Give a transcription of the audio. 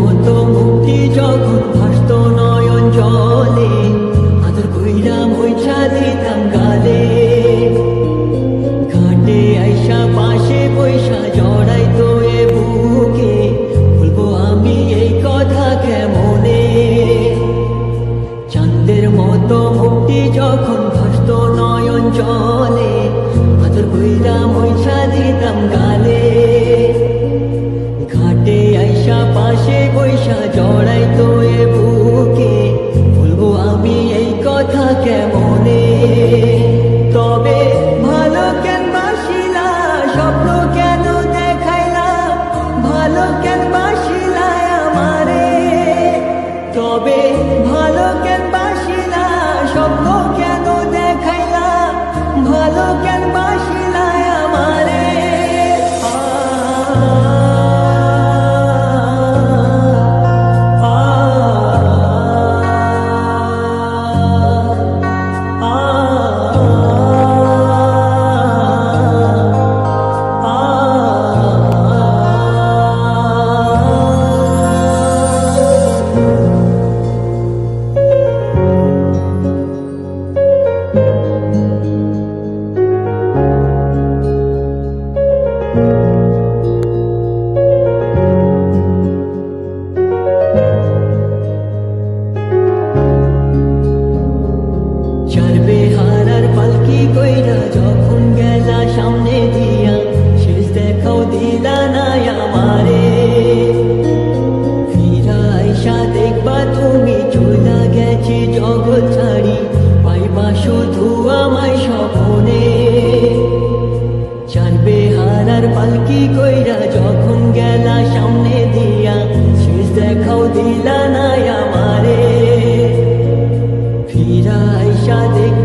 我懂 ভালো কেন বাসি না? স্বপ্ন সারবে হারার পালকি কইরা যখন গেলা সামনে দিয়া, শেষ দেখাও দিলা নাই আমারে। ফিরা আইসা দেখবা তুমি চলা গেছে জগৎ ছাড়ি, পাইবা শুধু আমায় স্বপনে। চারবে হারার পালকি কইরা যখন গেলা সামনে দিয়া, শেষ দেখাও দিলা নাই আমারে। ফিরা 家。